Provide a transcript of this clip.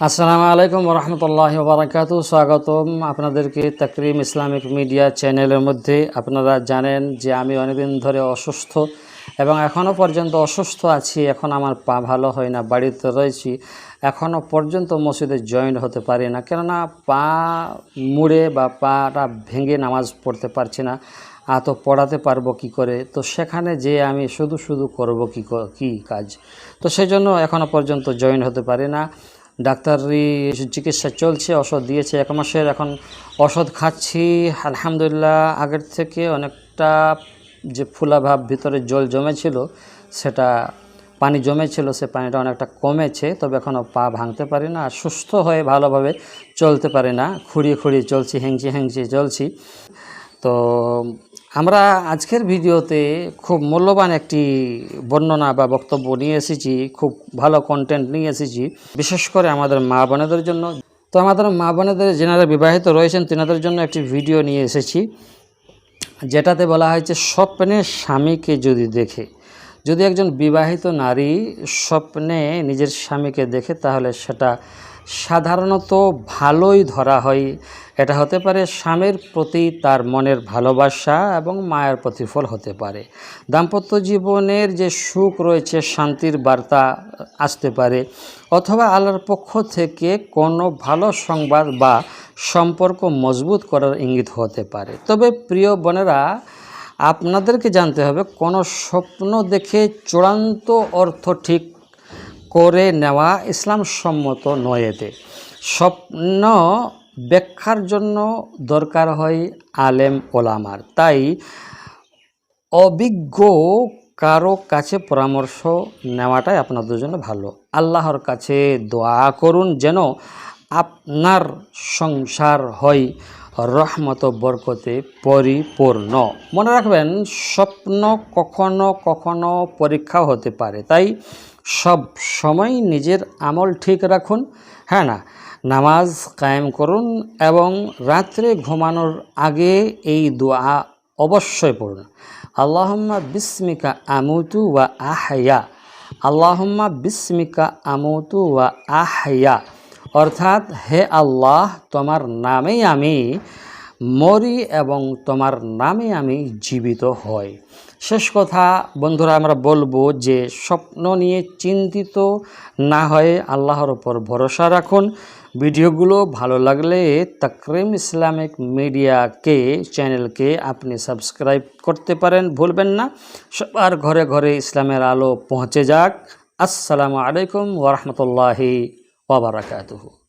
আসসালামু আলাইকুম রহমতুল্লাহ বারাকাত স্বাগতম আপনাদেরকে তাকরিম ইসলামিক মিডিয়া চ্যানেলের মধ্যে। আপনারা জানেন যে আমি অনেকদিন ধরে অসুস্থ এবং এখনও পর্যন্ত অসুস্থ আছি। এখন আমার পা ভালো হয় না, বাড়িতে রয়েছি। এখনও পর্যন্ত মসজিদে জয়েন হতে পারি না। কেননা পা মুড়ে বা পাটা ভেঙে নামাজ পড়তে পারছি না। তো পড়াতে পারব কি করে? তো সেখানে যে আমি শুধু শুধু করব কি ক- কি কাজ? তো সেই জন্য এখনও পর্যন্ত জয়েন হতে পারি না। ডাক্তারি চিকিৎসা চলছে ওষুধ দিয়েছে, এক মাসের এখন ওষুধ খাচ্ছি। আলহামদুলিল্লাহ, আগের থেকে অনেকটা যে ফুলাভাব ভিতরে জল জমেছিল, সেটা পানি জমেছিল, সে পানিটা অনেকটা কমেছে, তবে এখনও পা ভাঙতে পারি না, আর সুস্থ হয়ে ভালোভাবে চলতে পারি না। খুঁড়িয়ে খুঁড়িয়ে চলছি হ্যাংচি হ্যাংচি চলছি। তো আমরা আজকের ভিডিওতে খুব মূল্যবান একটি বর্ণনা বা বক্তব্য নিয়ে এসেছি, খুব ভালো কন্টেন্ট নিয়ে এসেছি, বিশেষ করে আমাদের মা বোনেদের জন্য। তো আমাদের মা বোনেদের যেনারা বিবাহিত রয়েছেন, তেনাদের জন্য একটি ভিডিও নিয়ে এসেছি, যেটাতে বলা হয়েছে স্বপ্নে স্বামীকে যদি দেখে। যদি একজন বিবাহিত নারী স্বপ্নে নিজের স্বামীকে দেখে, তাহলে সেটা সাধারণত ভালোই ধরা হয়। এটা হতে পারে স্বামীর প্রতি তার মনের ভালোবাসা এবং মায়ের প্রতিফল হতে পারে। দাম্পত্য জীবনের যে সুখ রয়েছে, শান্তির বার্তা আসতে পারে। অথবা আল্লাহর পক্ষ থেকে কোনো ভালো সংবাদ বা সম্পর্ক মজবুত করার ইঙ্গিত হতে পারে। তবে প্রিয় বোনেরা আপনাদেরকে জানতে হবে, কোনো স্বপ্ন দেখে চূড়ান্ত অর্থ ঠিক করে নেওয়া ইসলাম সম্মত নয় এতে। স্বপ্ন ব্যাখ্যার জন্য দরকার হয় আলেম ওলামার। তাই অভিজ্ঞ কারও কাছে পরামর্শ নেওয়াটাই আপনাদের জন্য ভালো। আল্লাহর কাছে দোয়া করুন যেন আপনার সংসার হয় রহমত বরকতে পরিপূর্ণ। মনে রাখবেন, স্বপ্ন কখনো কখনো পরীক্ষা হতে পারে, তাই সব সময় নিজের আমল ঠিক রাখুন হ্যাঁ না? নামাজ কায়েম করুন এবং রাত্রে ঘুমানোর আগে এই দোয়া অবশ্যই পড়ুন। আল্লাহম্মা বিস্মিকা আমুতু ওয়া আহয়া। আল্লাহম্মা বিস্মিকা আমুতু ওয়া আহয়া। অর্থাৎ, হে আল্লাহ, তোমার নামেই আমি মরি এবং তোমার নামে আমি জীবিত হই। শেষ কথা, বন্ধুরা, আমরা বলব যে স্বপ্ন নিয়ে চিন্তিত না হয়ে আল্লাহর ওপর ভরসা রাখুন। ভিডিওগুলো ভালো লাগলে তাকরিম ইসলামিক মিডিয়াকে চ্যানেলকে আপনি সাবস্ক্রাইব করতে পারেন। ভুলবেন না। সবার ঘরে ঘরে ইসলামের আলো পৌঁছে যাক। আসসালামু আলাইকুম ওরহমতুল্লাহি وبركاته